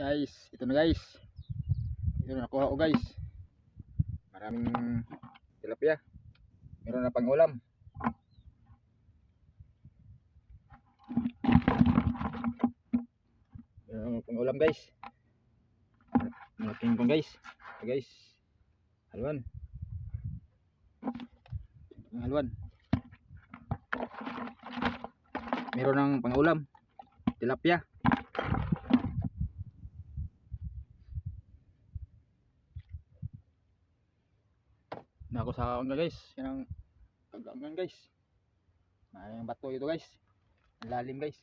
guys ito na guys. Ito na nakuha ko guys. Maraming tilapia. Meron na pang ulam. Meron na pang ulam guys. Malaking pang guys. Ito guys. Halwan. Ang halwan. Meron ng pang ulam. Tilapia Nako sa ano guys, yan ang kagangan guys. May bato ito guys. Ang lalim guys.